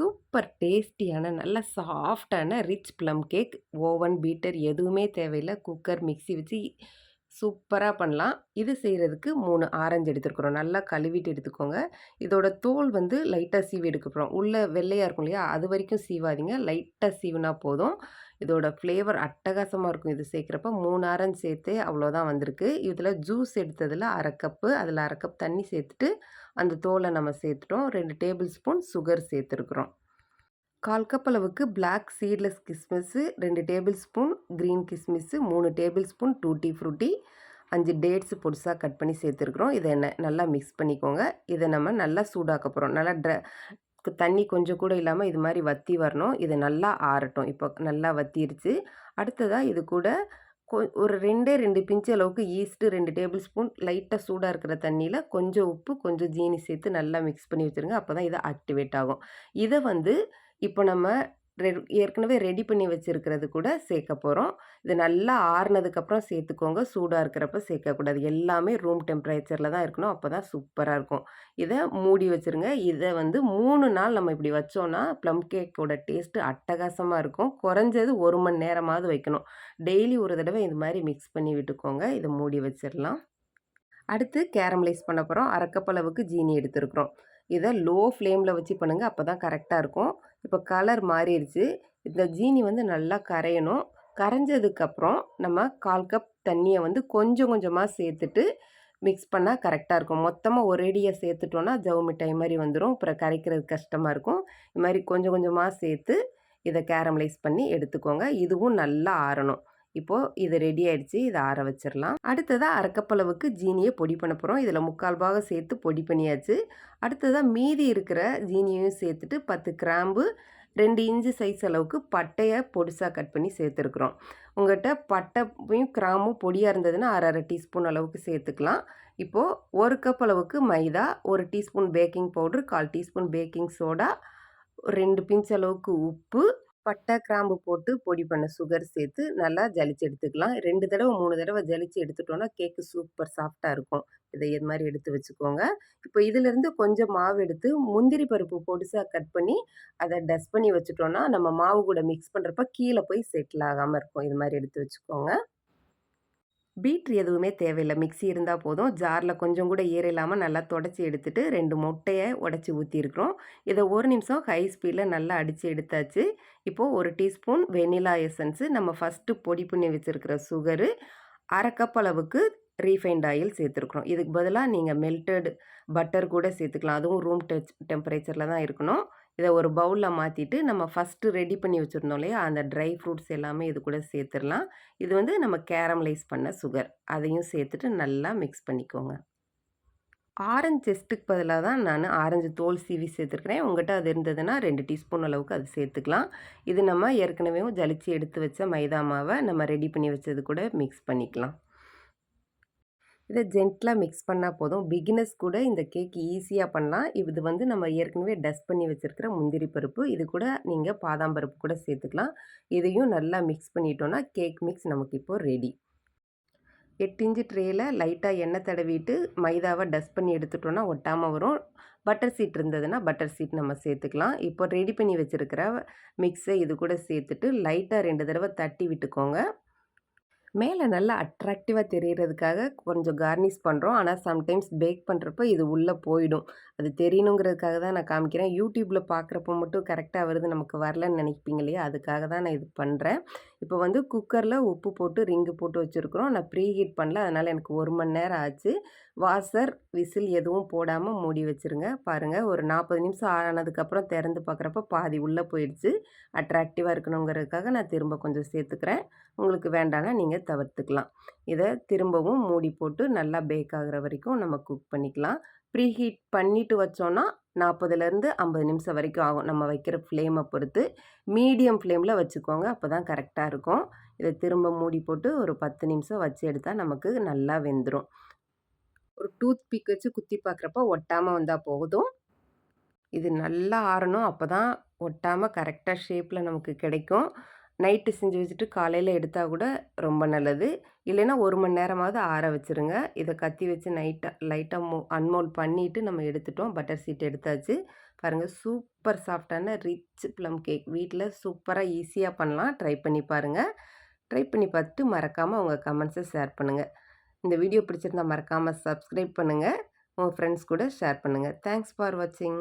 Super டேஸ்டியான நல்ல சாஃப்டான rich plum cake. Oven beater எதுவுமே தேவையில்லை. குக்கர் மிக்ஸி வச்சு சூப்பராக பண்ணலாம். இது செய்கிறதுக்கு மூணு ஆரஞ்சு எடுத்துருக்குறோம். நல்லா கழுவிட்டு எடுத்துக்கோங்க. இதோட தோல் வந்து லைட்டாக சீவி எடுக்க போகிறோம் உள்ளே வெள்ளையாக இருக்கும் இல்லையா? அது வரைக்கும் சீவாதீங்க. லைட்டாக சீவினா போதும். இதோட ஃப்ளேவர் அட்டகாசமாக இருக்கும் இது சேர்க்குறப்ப. மூணு ஆரஞ்சு சேர்த்து அவ்வளோதான் வந்திருக்கு. இதில் ஜூஸ் எடுத்ததில் அரை கப்பு அதில் அரை கப் தண்ணி சேர்த்துட்டு அந்த தோலை நம்ம சேர்த்துட்டோம். ரெண்டு டேபிள் ஸ்பூன் சுகர் சேர்த்துருக்குறோம். கால் கப் அளவுக்கு பிளாக் சீட்லெஸ் கிஸ்மிஸ்ஸு ரெண்டு டேபிள் ஸ்பூன் க்ரீன் கிஸ்மிஸ்ஸு மூணு டேபிள் ஸ்பூன் டூட்டி ஃப்ரூட்டி அஞ்சு டேட்ஸு பொடிசாக கட் பண்ணி சேர்த்துருக்குறோம். இதை என்ன நல்லா மிக்ஸ் பண்ணிக்கோங்க. இதை நம்ம நல்லா சூடாக்க போகிறோம் நல்லா ட்ர தண்ணி கொஞ்சம் கூட இல்லாமல் இது மாதிரி வற்றி வரணும். இது நல்லா ஆறட்டும். இப்போ நல்லா வத்திருச்சு. அடுத்ததாக இது கூட கொ ஒரு ரெண்டே ரெண்டு பிஞ்சு அளவுக்கு ஈஸ்ட்டு ரெண்டு டேபிள் ஸ்பூன் லைட்டாக சூடாக இருக்கிற தண்ணியில் கொஞ்சம் உப்பு கொஞ்சம் ஜீனி சேர்த்து நல்லா மிக்ஸ் பண்ணி வச்சுருங்க. அப்போ தான் இது ஆக்டிவேட் ஆகும். இதை வந்து இப்போ நம்ம ரெ ஏற்கனவே ரெடி பண்ணி வச்சுருக்கிறது கூட சேர்க்க போகிறோம் இது நல்லா ஆறுனதுக்கப்புறம் சேர்த்துக்கோங்க. சூடாக இருக்கிறப்ப சேர்க்கக்கூடாது. எல்லாமே ரூம் டெம்பரேச்சரில் தான் இருக்கணும். அப்போ தான் சூப்பராக இருக்கும். இதை மூடி வச்சுருங்க. இதை வந்து மூணு நாள் நம்ம இப்படி வச்சோன்னா ப்ளம் கேக்கோட டேஸ்ட்டு அட்டகாசமாக இருக்கும். குறைஞ்சது ஒரு மணி நேரமாவது வைக்கணும். டெய்லி ஒரு தடவை இது மாதிரி மிக்ஸ் பண்ணி விட்டுக்கோங்க. இதை மூடி வச்சிடலாம். அடுத்து கேரமலைஸ் பண்ண போகிறோம் அரைக்கப்பளவுக்கு ஜீனி எடுத்துருக்குறோம். இதை லோ ஃப்ளேமில் வச்சு பண்ணுங்கள் அப்போ தான் கரெக்டாக இருக்கும். இப்போ கலர் மாறிடுச்சு. இந்த ஜீனி வந்து நல்லா கரையணும். கரைஞ்சதுக்கப்புறம் நம்ம கால் கப் தண்ணியை வந்து கொஞ்சம் கொஞ்சமாக சேர்த்துட்டு மிக்ஸ் பண்ணால் கரெக்டாக இருக்கும். மொத்தமாக ஒரேடியாக சேர்த்துட்டோன்னா ஜவு மிட்டாய் மாதிரி வந்துடும் அப்புறம் கரைக்கிறது கஷ்டமாக இருக்கும். இது மாதிரி கொஞ்சம் கொஞ்சமாக சேர்த்து இதை கேரமலைஸ் பண்ணி எடுத்துக்கோங்க. இதுவும் நல்லா ஆறணும். இப்போது இது ரெடி ஆயிடுச்சு. இதை ஆற வச்சிடலாம் அடுத்ததாக அரைக்கப்பளவுக்கு ஜீனியை பொடி பண்ண போகிறோம் இதில் முக்கால் பாகம் சேர்த்து பொடி பண்ணியாச்சு. அடுத்ததாக மீதி இருக்கிற ஜீனியையும் சேர்த்துட்டு பத்து கிராம்பு ரெண்டு இன்ச்சு சைஸ் அளவுக்கு பட்டையை பொடிசாக கட் பண்ணி சேர்த்துருக்குறோம். உங்கள்கிட்ட பட்டையும் கிராமும் பொடியாக இருந்ததுன்னா அரை அரை டீஸ்பூன் அளவுக்கு சேர்த்துக்கலாம். இப்போது ஒரு கப் அளவுக்கு மைதா ஒரு டீஸ்பூன் பேக்கிங் பவுட்ரு கால் டீஸ்பூன் பேக்கிங் சோடா ரெண்டு பிஞ்ச் அளவுக்கு உப்பு பட்டை கிராம்பு போட்டு பொடி பண்ண சுகர் சேர்த்து நல்லா ஜலிச்சு எடுத்துக்கலாம். ரெண்டு தடவை மூணு தடவை ஜலிச்சு எடுத்துட்டோன்னா கேக்கு சூப்பர் சாஃப்டாக இருக்கும். இதை இது மாதிரி எடுத்து வச்சுக்கோங்க. இப்போ இதிலேருந்து கொஞ்சம் மாவு எடுத்து முந்திரி பருப்பு பொடிசாக கட் பண்ணி அதை டஸ்ட் பண்ணி வச்சுட்டோன்னா நம்ம மாவு கூட மிக்ஸ் பண்ணுறப்ப கீழே போய் செட்டில் ஆகாமல் இருக்கும். இது மாதிரி எடுத்து வச்சுக்கோங்க. பீட்ரு எதுவுமே தேவையில்லை. மிக்ஸி இருந்தால் போதும். ஜாரில் கொஞ்சம் கூட ஈர இல்லாமல் நல்லா தொடச்சி எடுத்துகிட்டு ரெண்டு முட்டையை உடச்சி ஊற்றிருக்கிறோம் இதை ஒரு நிமிஷம் ஹை ஸ்பீடில் நல்லா அடித்து எடுத்தாச்சு. இப்போது ஒரு டீஸ்பூன் வெனிலா எசன்ஸு நம்ம ஃபஸ்ட்டு பொடி பண்ணி வச்சுருக்கிற சுகரு அரை கப் அளவுக்கு ரீஃபைண்ட் ஆயில் சேர்த்துருக்குறோம். இதுக்கு பதிலாக நீங்கள் மெல்டட் பட்டர் கூட சேர்த்துக்கலாம். அதுவும் ரூம் டெச் டெம்பரேச்சரில் தான் இருக்கணும். இதை ஒரு பவுலில் மாற்றிட்டு நம்ம ஃபஸ்ட்டு ரெடி பண்ணி வச்சுருந்தோம் இல்லையா? அந்த ட்ரை ஃப்ரூட்ஸ் எல்லாமே இது கூட சேர்த்துடலாம். இது வந்து நம்ம கேரமலைஸ் பண்ண சுகர். அதையும் சேர்த்துட்டு நல்லா மிக்ஸ் பண்ணிக்கோங்க. ஆரஞ்சு செஸ்ட்டுக்கு பதிலாக தான் நான் ஆரஞ்சு தோல் சீவி சேர்த்துருக்கிறேன். உங்கள்கிட்ட அது இருந்ததுன்னா ரெண்டு டீஸ்பூன் அளவுக்கு அது சேர்த்துக்கலாம். இது நம்ம ஏற்கனவே ஜலிச்சு எடுத்து வச்ச மைதா மாவை நம்ம ரெடி பண்ணி வச்சது கூட மிக்ஸ் பண்ணிக்கலாம். இதை ஜென்ட்லாக மிக்ஸ் பண்ணால் போதும். பிகினர்ஸ் கூட இந்த கேக் ஈஸியாக பண்ணலாம். இது வந்து நம்ம ஏற்கனவே டஸ்ட் பண்ணி வச்சுருக்கிற முந்திரி பருப்பு. இது கூட நீங்கள் பாதாம் பருப்பு கூட சேர்த்துக்கலாம். இதையும் நல்லா மிக்ஸ் பண்ணிட்டோன்னா கேக் மிக்ஸ் நமக்கு இப்போது ரெடி எட்டு இன்ச்சு ட்ரேயில் லைட்டாக எண்ணெய் தடவிட்டு மைதாவை டஸ்ட் பண்ணி எடுத்துட்டோன்னா ஒட்டாமல் வரும். பட்டர் சீட் இருந்ததுன்னா பட்டர் சீட் நம்ம சேர்த்துக்கலாம். இப்போ ரெடி பண்ணி வச்சுருக்கிற மிக்ஸை இது கூட சேர்த்துட்டு லைட்டாக ரெண்டு தடவை தட்டி விட்டுக்கோங்க. மேலே நல்லா அட்ராக்டிவாக தெரியறதுக்காக கொஞ்சம் கார்னிஷ் பண்ணுறோம் ஆனால் சம்டைம்ஸ் பேக் பண்ணுறப்போ இது உள்ளே போயிடும். அது தெரியணுங்கிறதுக்காக தான் நான் காமிக்கிறேன். யூடியூப்பில் பார்க்குறப்போ மட்டும் கரெக்டாக வருது நமக்கு வரலன்னு நினைப்பீங்க இல்லையா? அதுக்காக தான் நான் இது பண்ணுறேன் இப்போ வந்து குக்கரில் உப்பு போட்டு ரிங்கு போட்டு வச்சுருக்குறோம். நான் ப்ரீ ஹீட் பண்ணல. அதனால் எனக்கு ஒரு மணி நேரம் ஆச்சு. வாசர் விசில் எதுவும் போடாமல் மூடி வச்சுருங்க. பாருங்கள் ஒரு நாற்பது நிமிஷம் ஆனதுக்கப்புறம் திறந்து பார்க்குறப்ப பாதி உள்ளே போயிடுச்சு. அட்ராக்டிவாக இருக்கணுங்கிறதுக்காக நான் திரும்ப கொஞ்சம் சேர்த்துக்கிறேன். உங்களுக்கு வேண்டாம்னா நீங்கள் தவிர்த்துக்கலாம். இதை திரும்பவும் மூடி போட்டு நல்லா பேக் ஆகிற வரைக்கும் நம்ம குக் பண்ணிக்கலாம். ப்ரீ ஹீட் பண்ணிவிட்டு வச்சோன்னா நாற்பதுலேருந்து ஐம்பது நிமிஷம் வரைக்கும் ஆகும். நம்ம வைக்கிற ஃப்ளேமை பொறுத்து. மீடியம் ஃப்ளேமில் வச்சுக்கோங்க. அப்போ தான் கரெக்டாக இருக்கும். இதை திரும்ப மூடி போட்டு ஒரு பத்து நிமிஷம் வச்சு எடுத்தால் நமக்கு நல்லா வெந்துடும் ஒரு டூத் பிக் வச்சு குத்தி பார்க்குறப்ப ஒட்டாமல் வந்தால் போதும். இது நல்லா ஆறணும். அப்போ தான் ஒட்டாமல் கரெக்டாக ஷேப்பில் நமக்கு கிடைக்கும். நைட்டு செஞ்சு வச்சுட்டு காலையில் எடுத்தால் கூட ரொம்ப நல்லது. இல்லைன்னா ஒரு மணி நேரமாவது ஆற வச்சுருங்க. இதை கத்தி வச்சு நைட்டாக லைட்டாக மோ அன்மோல்ட் பண்ணிவிட்டு நம்ம எடுத்துட்டோம். பட்டர் சீட் எடுத்தாச்சு. பாருங்கள் சூப்பர் சாஃப்ட்டான ரிச் ப்ளம் கேக் வீட்டில் சூப்பராக ஈஸியாக பண்ணலாம். ட்ரை பண்ணி பாருங்க. ட்ரை பண்ணி பார்த்துட்டு மறக்காமல் உங்கள் கமெண்ட்ஸை ஷேர் பண்ணுங்கள் இந்த வீடியோ பிடிச்சிருந்தா மறக்காமல் சப்ஸ்கிரைப் பண்ணுங்கள் உங்கள் ஃப்ரெண்ட்ஸ் கூட ஷேர் பண்ணுங்கள் தேங்க்ஸ் ஃபார் வாட்சிங்.